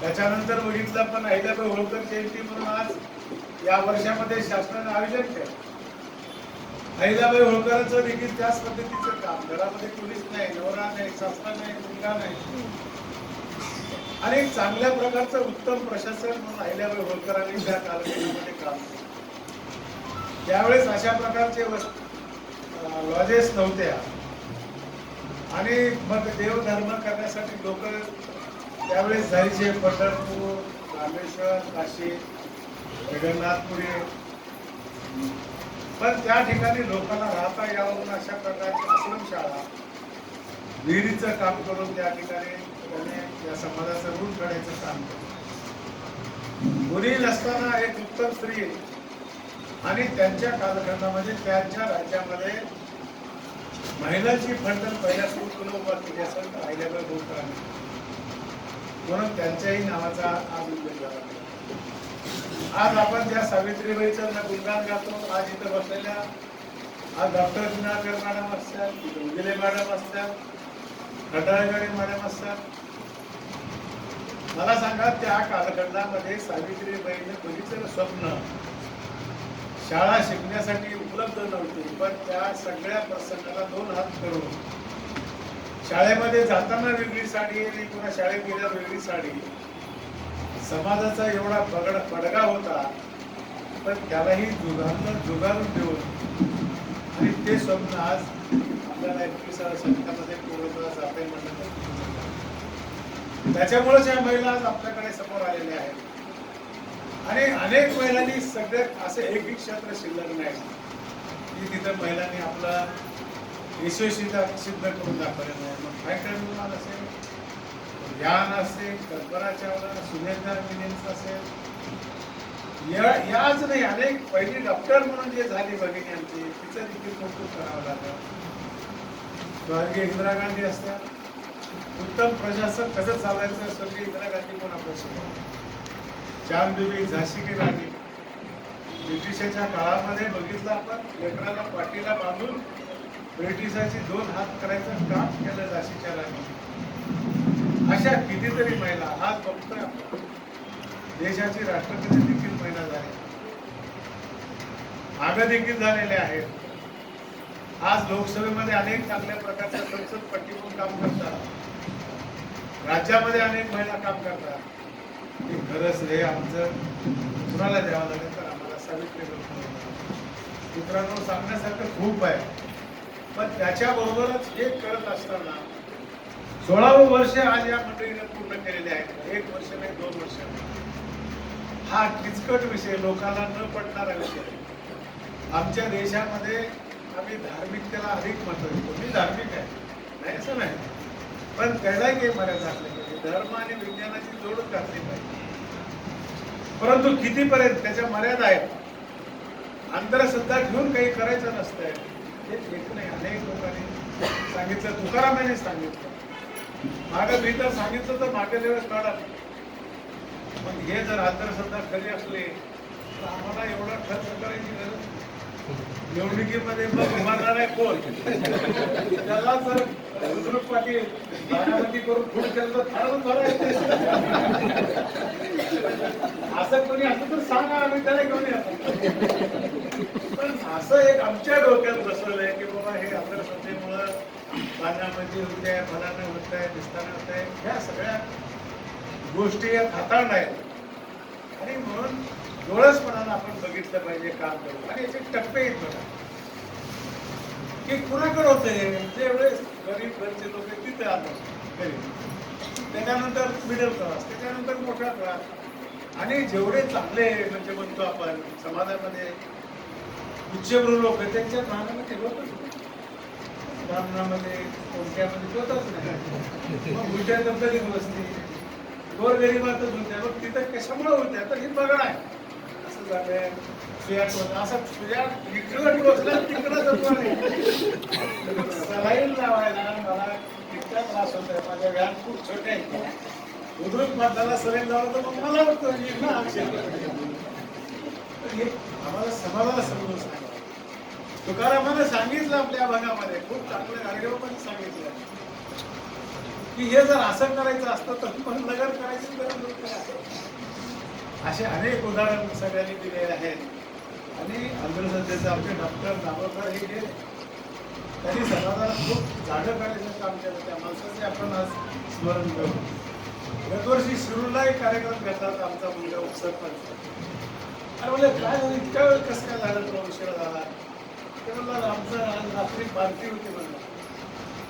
त्याच्यानंतर बघितलं पण अहिल्याबाई होळकर जयंती म्हणून आज या वर्षामध्ये शासनाने आयोजन केलं. अहिल्याबाई होळकरांचं देखील त्याच पद्धतीचं काम. घरामध्ये कोणीच नाही नवरा नाही शासना नाही मुलगा नाही. आणि चांगल्या प्रकारचं उत्तम प्रशासन म्हणून अहिल्याबाई होळकरांनी त्या कालखंडामध्ये काम केलं. त्यावेळेस अशा प्रकारचे लॉजेस नव्हत्या. आणि मग देवधर्म करण्यासाठी लोक त्यावेळेस जायचे पंढरपूर रामेश्वर काशी जगन्नाथपुरी पण त्या ठिकाणी लोकांना राहता यावं म्हणून अशा प्रकारची आश्रमशाळा विहिरीचं काम करून त्या ठिकाणी त्याने या समाजाचं ऋण काढायचं काम केलं. मुली नसताना एक उत्तम स्त्री आणि त्यांच्या कालखंडामध्ये त्यांच्या राज्यामध्ये महिलांची फंडन पहिल्या सुरू केलं उभा केली असेल तर अहिल्याबाई होळकरांनी म्हणून त्यांच्याही नावाचा आज उल्लेख झाला. आज आपण ज्या सावित्रीबाईचं गुणगान गातो आज इथं बसलेल्या आज डॉक्टर दिनाकर मॅडम असतात उजिले मॅडम असतात खटाळगडे मॅडम असतात. मला सांगा त्या कालखंडामध्ये सावित्रीबाईने बघितलेलं स्वप्न शाळा शिकण्यासाठी उपलब्ध नव्हती पण त्या सगळ्या प्रसंगाला दोन हात करून शाळेमध्ये जाताना वेगळी साडी आणि किंवा शाळेत गेल्यावर वेगळी साडी समाजाचा एवढा बगड बडगा होता पण त्यालाही जुगांना जुगारून देऊन आणि ते स्वप्न आज आपल्याला एकविसाव्या शतकामध्ये पूर्ण जाते म्हणलं त्याच्यामुळेच या महिला आज आपल्याकडे समोर आलेल्या आहेत. आणि अनेक महिलांनी सगळ्यात असे एक एक क्षेत्र शिल्लक नाही. की तिथं महिलांनी आपला यशस्वीता सिद्ध करून दाखवलेलं आहे मग फायटर विमान असेल ज्ञान असेल कल्पना चावला सुनेंद्र विलियम्स असेल. या याच नाही अनेक पहिली डॉक्टर म्हणून जे झाली भगिनी आमची तिचं देखील कौतुक करावं लागलं. स्वर्गीय इंदिरा गांधी असतात. उत्तम प्रशासन कसं चालायचं स्वर्गीय इंदिरा गांधी कोण आपल्या शिकवलं चांदबिबी झाशी की राणी ब्रिटिशाच्या काळामध्ये बघितलं आपण लेकराला पाठीला बांधून ब्रिटिशाची दोन हात करायचं काम केलं झाशीच्या राणी अशा कितीतरी महिला आज बघतोय आपण देशाची राष्ट्रपती देखील महिला झाली. आग देखील झालेले आहेत. आज लोकसभेमध्ये अनेक चांगल्या प्रकारच्या संसद पट्टीतून काम करतात. राज्यामध्ये अनेक महिला काम करतात. हे खरंच हे आमचं कुणाला द्यावं लागेल? मित्रांनो सांगण्यासारखं खूप आहे. पण त्याच्याबरोबरच हे करत असताना सोळावं वर्ष आज या मंडळीने पूर्ण केलेले आहेत एक वर्ष नाही दोन वर्ष हा किचकट विषय लोकांना न पडणारा विषय आमच्या देशामध्ये आम्ही धार्मिकतेला अधिक महत्त्व देतो. मी धार्मिक आहे. नाही असं नाही. पण त्यालाही काही मर्यादा असली पाहिजे. धर्म आणि विज्ञानाची जोड घातली पाहिजे. परंतु कितीपर्यंत त्याच्या मर्यादा आहेत? अंतरसुद्धा घेऊन काही करायचं नसतंय. हे एक नाही अनेक लोकांनी सांगितलं तुकारामाने सांगितलं. मागं मी तर सांगितलं तर मागे दिवस काढा. पण हे जर अंतरसुद्धा खरी असले तर आम्हाला एवढा खर्च करायची गरज निवडणुकीमध्ये मग उभारणार आहे कोण? त्याला जर रुद्रुप पाटील बारामती करून पुढे केलं तर फारच बरं आहे. असं कोणी असं तर सांगा आम्ही त्याला घेऊन येतो. असं एक आमच्या डोक्यात बसवलंय की बाबा हे अंधश्रद्धेमुळं पाण्यामध्ये होत आहे फलानं होत आहे दिसताना होत आहे ह्या सगळ्या गोष्टी या हाताळणार आहेत आणि म्हणून डोळसपणानं आपण बघितलं पाहिजे काम करू आणि याचे टप्पे येत बघा. की कुणाकडे होते जे एवढे गरीब घरचे लोक आहेत तिथे आलं. गरीब त्याच्यानंतर मिडल क्लास त्याच्यानंतर मोठा क्लास आणि जेवढे चांगले म्हणजे म्हणतो आपण समाजामध्ये उच्चभ्रू लोक आहेत त्यांच्या भागामध्ये होतच नाही. ब्राह्मणामध्ये कोणत्यामध्ये होतच नाही. मग उलट्या तब्येतीत बसली गोर गरिबातच होत्या मग तिथं कशामुळे होत्या तर हे बघा. आहे असं झालंय. असं इकडं तिकडं सलाईन लावायला मला इतका त्रास होतोय. माझ्या व्यान खूप छोटे आहेत. उद्रुक माताला सलाईन लावलं तर मग मला वाटतं तर हे आम्हाला समाजाला समजून सांगा. तुकारामाने सांगितलं आपल्या भागामध्ये खूप चांगलं पण सांगितलं. की हे जर असं करायचं असतं तर पण नगर करायची गरज नव्हती असे अनेक उदाहरण सगळ्यांनी दिलेले आहेत. आणि अंधश्रद्धेचे आमचे डॉक्टर दामोदर हे गेले त्यांनी समाजाला खूप जागं करायचं काम केलं. त्या माणसाचे आपण आज स्मरण करू. गतवर्षी शिरूरला एक कार्यक्रम घेतला आमचा मुलगा उपसरपंच अरे म्हणजे काय झालं? इतक्या वेळ कसं काय झालं तुला उशिरा झाला? ते म्हणलं आमचं आज रात्री पार्टी होती म्हणलं.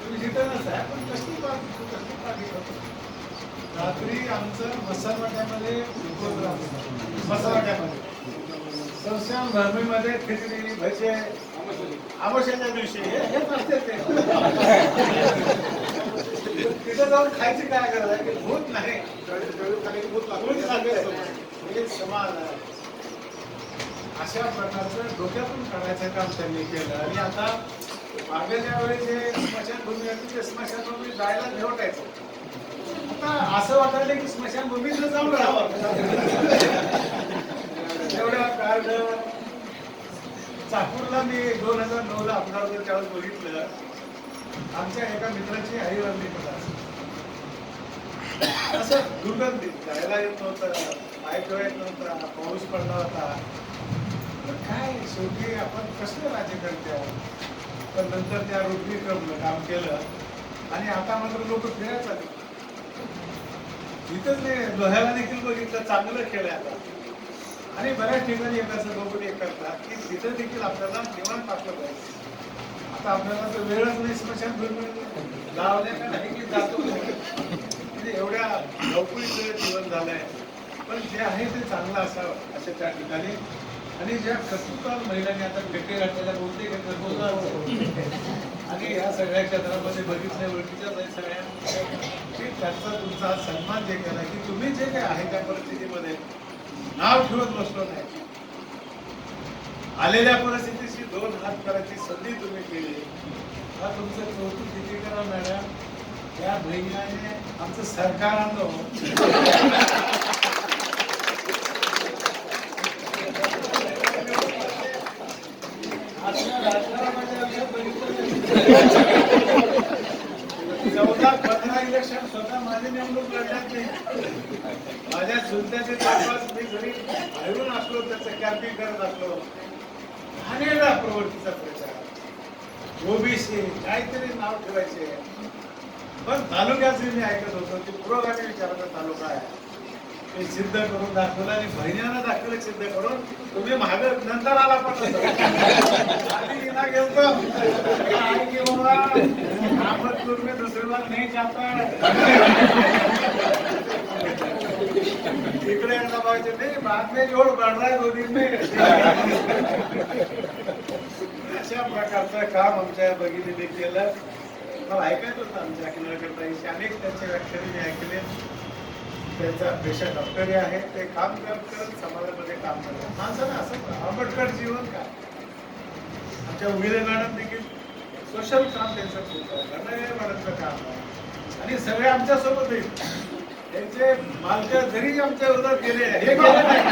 तुम्ही तिथं नसाय पण कसली पार्टी तू कसली होती रात्री आमचं मसालवाट्यामध्ये. मसालवाट्यामध्ये. संस्थान भरमीमध्ये खिचडी भजे आमोशाच्या दिवशी. हे हेच असते ते. तिथं जाऊन खायची काय गरज आहे? की भूत नाही. भूत लागेल हे समाज आहे. अशा प्रकारचं डोक्यातून काढायचं काम त्यांनी केलं. आणि आता मागेच्या वेळी जे स्मशानभूमी होती ते स्मशानभूमी जायला निवटायचं आता असं वाटायलं की स्मशानभूमीत जाऊन राहावं. एवढ्या कार्ड चाकूरला मी दोन हजार नऊ ला आमदार होतो त्यावेळेस बघितलं. आमच्या एका मित्राची आई वारली मला असं दुर्गंधी. जायला येत नव्हतं ऐकू येत नव्हता पाऊस पडला होता. तर काय शेवटी आपण कसलं राज्यकर्ते आहोत? पण नंतर त्या रोटरी काम केलं आणि आता मात्र लोक खेळायला चालले. इथंच नाही लोह्याला देखील बघितलं चांगलं केलंय आता. आणि बऱ्याच ठिकाणी एकाचं लोक हे करतात की तिथं देखील आपल्याला निवाण टाकलं पाहिजे आता आपल्याला तर वेळच नाही स्मशान लावल्या का नाही की जातो. म्हणजे एवढ्या लवकरीचं जीवन झालंय. पण जे आहे ते चांगलं असावं अशा त्या ठिकाणी आणि ज्या कर्तृत्वान महिलांनी आता फेटे घातलेल्या बहुतेक आणि या सगळ्या क्षेत्रामध्ये बघितल्या ओळखीच्या आहे सगळ्या. की त्यांचा तुमचा सन्मान जे केला की तुम्ही जे काय आहे त्या परिस्थितीमध्ये नाव ठेवत बसलो नाही. आलेल्या परिस्थितीशी दोन हात करायची संधी तुम्ही केली. हा तुमचं कौतुक किती करा मॅडम? या बहिणीने आमचं सरकार आणलं हो आजच्या राजकारणाच्या आयुष्यात बघितलं नाही. चौदा पंधरा इलेक्शन स्वतः माझे निवडणूक लढण्यात नाही माझ्या चुलत्याचे जवळपास मी जरी बाहेरून असलो त्याचं कॅम्पिंग करत असलो अनेकदा प्रवृत्तीचा प्रचार. ओबीसी काहीतरी नाव ठेवायचे. पण तालुक्याचे मी ऐकत होतो की पुरोगामी विचाराचा तालुका आहे. ते सिद्ध करून दाखवलं आणि बहिण्यानं दाखवलं सिद्ध करून. तुम्ही महाग नंतर आला पण आधी विना घेतो आई की बाबा आपण तुम्ही दुसऱ्याला नाही जाता. इकडे यांना पाहिजे नाही बाद में जोड बढ़ रहा है दो दिन में. अशा प्रकारचं काम आमच्या भगिनीने केलं. मला ऐकायचं होतं आमच्या किनारकरता अनेक त्यांचे व्याख्याने मी ऐकले. त्यांचा पेशा डॉक्टरी आहे. ते काम करत करत समाजामध्ये काम करतात. माणसानं असं आंबटकर जीवन का? आमच्या उमेदे मॅडम देखील सोशल काम त्यांचं खूप आहे गणय मॅडमचं काम आहे. आणि सगळे आमच्यासोबत येईल त्यांचे मालक जरी आमच्या विरोधात गेले. हे गेले नाही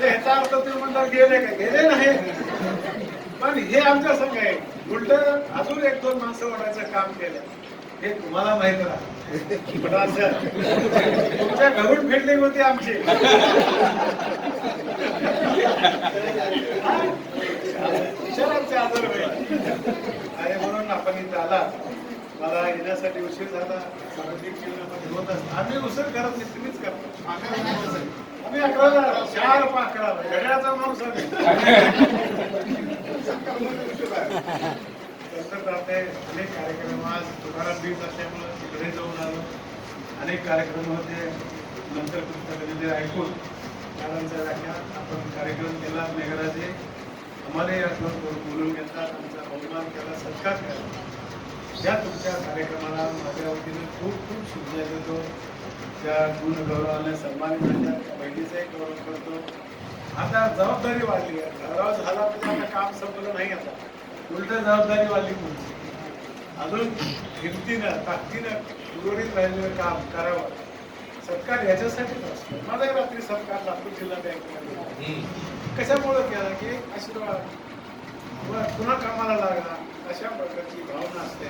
ते ह्याचा अर्थ तुम्ही म्हणता गेले का? गेले नाही. पण हे आमच्या संघ आहे. उलट अजून एक दोन माणसं वाढायचं काम केलं. हे तुम्हाला माहीत राहा तुमच्या घरून फिल्डिंग होती आमची. विचारांचे आदर होईल आणि म्हणून आपण इथं आला मला येण्यासाठी उशीर झाला. सार्वजनिक जीवनामध्ये होत असत आम्ही उशीर करत नाही तुम्हीच करतो आम्ही अकराला चार पाच अकराला घड्याचा माणूस आम्ही. अनेक कार्यक्रम आज तुकाराम बीच असल्यामुळं तिकडे जाऊन आलो. अनेक कार्यक्रम होते. नंतर तुमचं कधी ऐकून मॅडमचं व्याख्या आपण कार्यक्रम केला. मेघराजे आम्हालाही आठवण करून बोलून घेतला. आमचा बहुमान केला. सत्कार केला. या तुमच्या कार्यक्रमाला माझ्या वतीने खूप खूप शुभेच्छा देतो. त्या गुण गौरवाने सन्मानित झाल्या त्या बहिणीचाही गौरव करतो. आता जबाबदारी वाढली आहे. ठराव झाला म्हणजे आता काम संपलं नाही आता. उलट जबाबदारी वाढली तुमची अजून हिमतीनं ताकदीनं उर्वरित राहिलेलं काम करावं. सत्कार याच्यासाठीच असतो माझा रात्री सत्कार नागपूर जिल्हा बँकेमध्ये. कशामुळे केला की आशीर्वाद पुन्हा कामाला लागला? अशा प्रकारची भावना असते.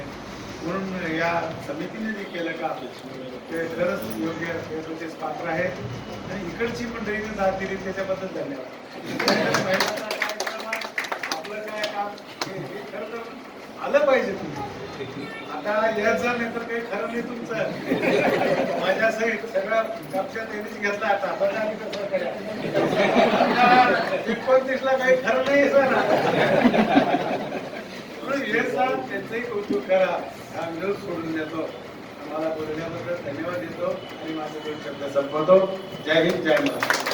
म्हणून या समितीने जे केलं का ते खरंच योग्य योग्यतेस पात्र आहे आणि इकडची मंडळीने साथ दिली त्याच्याबद्दल धन्यवाद. आपलं काय काम हे हे खरं तर आलं पाहिजे तुम्ही. आता याचं नाही तर काही खरं नाही तुमचं. माझ्या सहित सगळं कक्षा त्यांनीच घेतला आता. बघा आम्ही कसं करा. एकोणतीसला काही खरं नाही सर. म्हणून सर त्यांचंही कौतुक करा. हा विरोध सोडून देतो. आम्हाला बोलण्याबद्दल धन्यवाद देतो आणि माझे दोन शब्द संपवतो. जय हिंद जय महाराष्ट्र.